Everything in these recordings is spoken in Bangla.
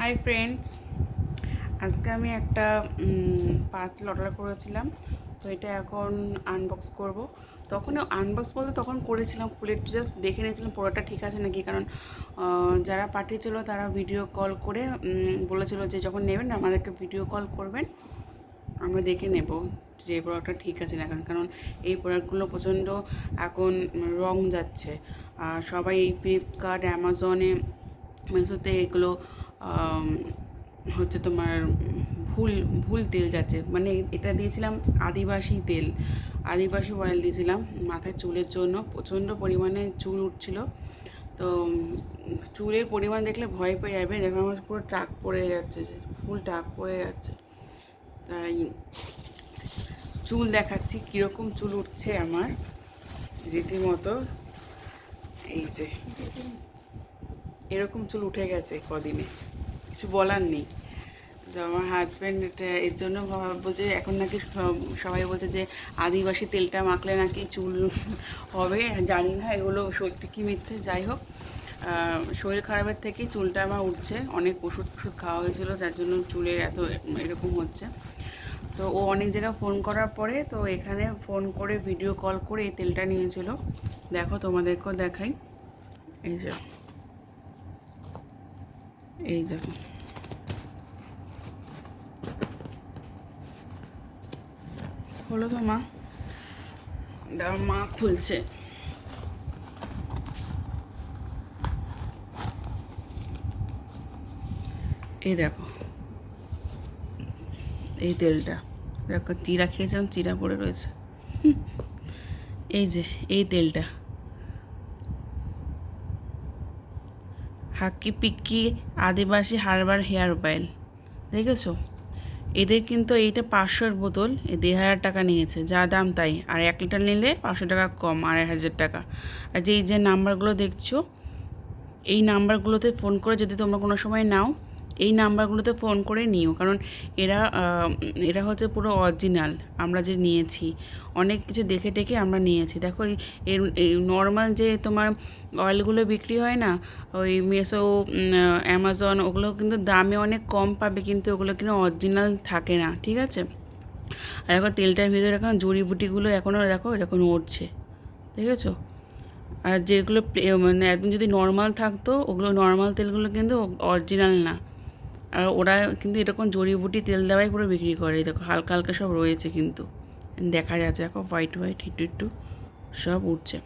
হাই ফ্রেন্ডস আজকে আমি একটা পার্সেল অর্ডার করেছিলাম। তো এটা এখন আনবক্স করব। তখন আনবক্স বলতে তখন করেছিলাম, খুলে একটু জাস্ট দেখে নিয়েছিলাম, পুরোটা ঠিক আছে নাকি? কারণ যারা পাঠিয়েছিল তারা ভিডিও কল করে বলেছিল যে যখন নেবেন আমাদেরকে ভিডিও কল করবেন, আমরা দেখে নেব যে এই প্রোডাক্টটা ঠিক আছে না কারণ কারণ এই প্রোডাক্টগুলো প্রচণ্ড এখন রং যাচ্ছে। আর সবাই এই ফ্লিপকার্ট অ্যামাজনে মিশোতে এগুলো হচ্ছে তোমার ভুল ভুল তেল যাচ্ছে। মানে এটা দিয়েছিলাম আদিবাসী তেল। আদিবাসী অয়েল দিয়েছিলাম মাথায় চুলের জন্য। প্রচণ্ড পরিমাণে চুল উঠছিল। তো চুলের পরিমাণ দেখলে ভয় পেয়ে যাবে। দেখো আমার পুরো টাক পড়ে যাচ্ছে যে, ফুল টাক পড়ে যাচ্ছে। তাই চুল দেখাচ্ছি কীরকম চুল উঠছে আমার। রীতিমতো এই যে, এরকম চুল উঠে গেছে কদিনে। কিছু বলার নেই। তো আমার হাজব্যান্ড এর জন্য যে এখন নাকি সবাই বলছে যে আদিবাসী তেলটা মাখলে নাকি চুল হবে, জানি না, এগুলো সত্যি কি মিথ্যে, যাই হোক। শরীর খারাপের থেকেই চুলটা আমার উঠছে, অনেক ওষুধ ওষুধ খাওয়া হয়েছিল, যার জন্য চুলের এত এরকম হচ্ছে। তো ও অনেক জায়গায় ফোন করার পরে, তো এখানে ফোন করে ভিডিও কল করে এই তেলটা নিয়েছিল। দেখো তোমাদেরকেও দেখাই। এই যে। এই দেখো। হলো তো মা। মা খুলছে। এই দেখো। এই তেলটা। দেখো, চিরা খেয়েছিলাম, চিরা পড়ে রয়েছে। এই যে, এই তেলটা। হাক্কি পিক্কি আদিবাসী হারবার হেয়ার অয়েল। দেখেছ? এদের কিন্তু এইটা পাঁচশোর বোতল দেড় হাজার টাকা নিয়েছে, যা দাম তাই। আর এক লিটার নিলে পাঁচশো টাকা কম, আড়াই হাজার টাকা। আর যেই যে নাম্বারগুলো দেখছ, এই নাম্বারগুলোতে ফোন করে যদি তোমরা কোনো সময় নাও এই নাম্বারগুলোতে ফোন করে নিও। কারণ এরা এরা হচ্ছে পুরো অরিজিনাল আমরা যে নিয়েছি। অনেক কিছু দেখে টেকে আমরা নিয়েছি। দেখো এর নর্মাল যে তোমার অয়েলগুলো বিক্রি হয় না, ওই মেসো অ্যামাজন ওগুলো কিন্তু দামে অনেক কম পাবে, কিন্তু ওগুলো কিন্তু অরিজিনাল থাকে না, ঠিক আছে? আর এখন তেলটার ভিতরে এখন জড়িবুটিগুলো এখনও দেখো, এরকম উঠছে দেখেছ আর যেগুলো মানে একদম যদি নর্মাল থাকতো, ওগুলো নর্মাল তেলগুলো কিন্তু অরিজিনাল না। আর ওরা কিন্তু এরকম জড়িবুটি তেল দেওয়াই পুরো বিক্রি করে। দেখো হালকা হালকা সব রয়েছে কিন্তু। দেখা যাচ্ছে দেখো হোয়াইট হোয়াইট একটু একটু সব উঠছে।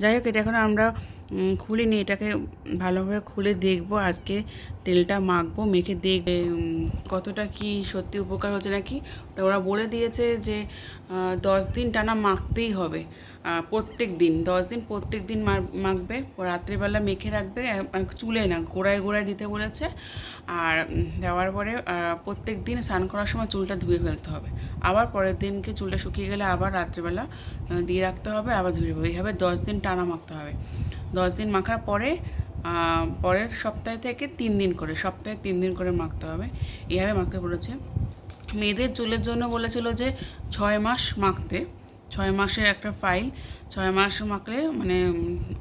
যাই হোক এটা এখন আমরা খুলিনি। এটাকে ভালোভাবে খুলে দেখব আজকে তেলটা মাখবো মেখে উম, কতটা কি সত্যি উপকার হচ্ছে নাকি। তা ওরা বলে দিয়েছে যে দশ দিন টানা মাখতেই হবে। প্রত্যেক দিন, দশ দিন প্রত্যেক দিন মাখবে রাত্রিবেলা মেখে রাখবে চুলে না, গোড়ায় গোড়ায় দিতে বলেছে। আর দেওয়ার পরে প্রত্যেক দিন স্নান করার সময় চুলটা ধুয়ে ফেলতে হবে। আবার পরের দিনকে চুলটা শুকিয়ে গেলে আবার রাত্রিবেলা দিয়ে রাখতে হবে, আবার ধুয়ে হবে এইভাবে দশ দিন টানা মাখতে হবে। দশ দিন মাখার পরে পরের সপ্তাহে থেকে তিন দিন করে, সপ্তাহে তিন দিন করে মাখতে হবে। এইভাবে মাখতে বলেছে। মেয়েদের চুলের জন্য বলেছিল যে, ছয় মাস মাখতে। ছয় মাসের একটা ফাইল ছয় মাস মাখলে মানে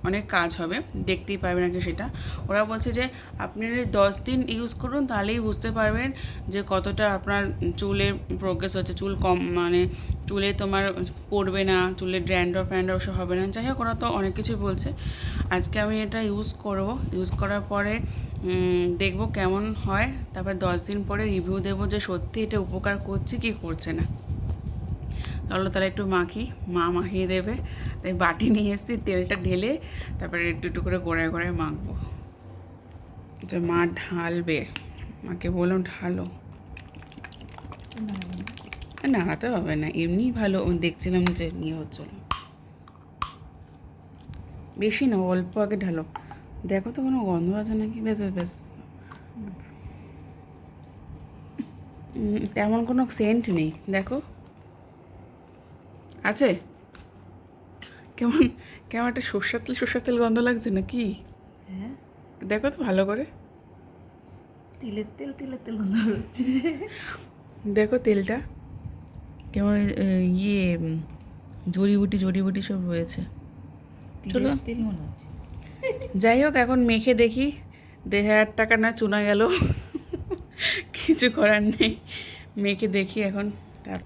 অনেক কাজ হবে, দেখতেই পারবেন আগে সেটা। ওরা বলছে যে, আপনি দশ দিন ইউজ করুন, তাহলেই বুঝতে পারবেন যে কতটা আপনার চুলের প্রোগ্রেস হচ্ছে। চুল কম মানে চুলে তোমার পড়বে না, চুলে ড্র্যান্ডর ফ্যান্ডর ওসব হবে না। যাই হোক, ওরা তো অনেক কিছুই বলছে। আজকে আমি এটা ইউজ করব। ইউজ করার পরে দেখব কেমন হয়। তারপর দশ দিন পরে রিভিউ দেবো যে সত্যি এটা উপকার করছে কি করছে না। চলো তাহলে একটু মাখি মা মাখিয়ে দেবে। তাই বাটি নিয়ে এসেছি তেলটা ঢেলে তারপরে একটু একটু করে গোড়ায় গোড়ায় মাখবো। যে মা ঢালবে মাকে বললাম ঢালো। নাড়াতে হবে না এমনি ভালো। দেখছিলাম যে নিয়ে হচ্ছিল। বেশি না অল্প আগে ঢালো। দেখো তো কোনো গন্ধ আছে নাকি? বেশ বেশ, তেমন কোনো সেন্ট নেই। দেখো। আছে? কেমন কেমন একটা সর্ষের তেল সর্ষের তেল গন্ধ লাগছে না কি হ্যাঁ। দেখো তো ভালো করে। তিলের তেল তিলের তেল গন্ধ হচ্ছে। দেখো তেলটা। কেমন ইয়ে জড়িবুটি জড়িবুটি সব রয়েছে। তেল মনে হচ্ছে। যাই হোক এখন মেখে দেখি। দেড় হাজার টাকা না চুনা গেল। কিছু করার নেই। মেখে দেখি এখন। তার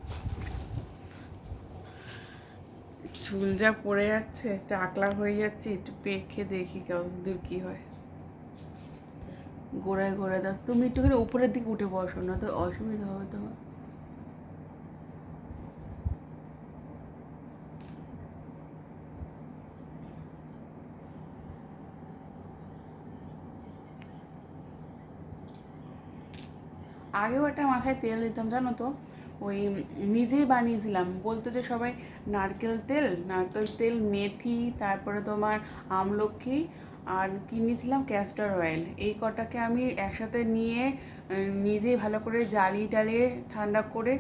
চুল যা পড়ে যাচ্ছে টাকলা হয়ে যাচ্ছে, একটু পেখে দেখি কেমন দূর কী হয়। গোড়ায় গোড়ায় দাও। তুমি একটুখানি উপরের দিকে উঠে বসো, না তো অসুবিধা হবে তোমার। আগেও একটা মাথায় তেল দিতাম, জানো তো? ওই নিজেই বানিয়েছিলাম। বলতো যে সবাই নারকেল তেল নারকেল তেল, মেথি, তারপরে তোমার আমলক্ষী আর কিনেছিলাম ক্যাস্টার অয়েল এই কটাকে আমি একসাথে নিয়ে নিজেই ভালো করে জ্বালিয়ে টালিয়ে ঠান্ডা করে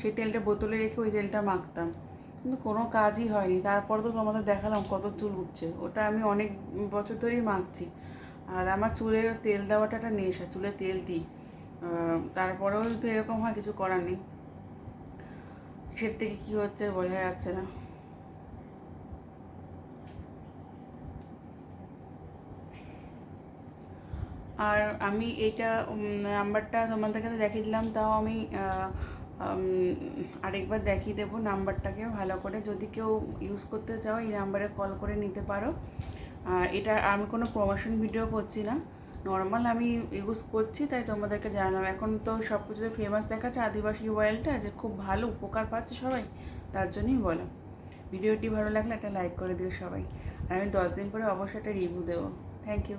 সেই তেলটা বোতলে রেখে ওই তেলটা মাখতাম। কিন্তু কোনো কাজই হয়নি। তারপর তো তোমাদের দেখালাম কত চুল উঠছে ওটা আমি অনেক বছর ধরেই মাখছি। আর আমার চুলে তেল দেওয়াটা একটা নেশা, চুলে তেল দিই। তারপরেও তো এরকম হয়, কিছু করার নেই। কিসের থেকে কী হচ্ছে বোঝা যাচ্ছে না। আর আমি এইটা নাম্বারটা তোমাদের কাছে দেখিয়ে দিলাম, তাও আমি আরেকবার দেখিয়ে দেবো নাম্বারটাকে ভালো করে। যদি কেউ ইউজ করতে চাও, এই নাম্বারে কল করে নিতে পারো। এটা আমি কোনো প্রমোশন ভিডিও করছি না। নর্মাল আমি ইউজ করছি, তাই তোমাদেরকে জানালাম। এখন তো সব কিছুতে ফেমাস দেখাচ্ছে আদিবাসী অয়েলটা যে খুব ভালো উপকার পাচ্ছে সবাই, তার জন্যই বলো। ভিডিওটি ভালো লাগলে একটা লাইক করে দিও সবাই। আর আমি দশ দিন পরে অবশ্যই একটা রিভিউ দেবো। Thank you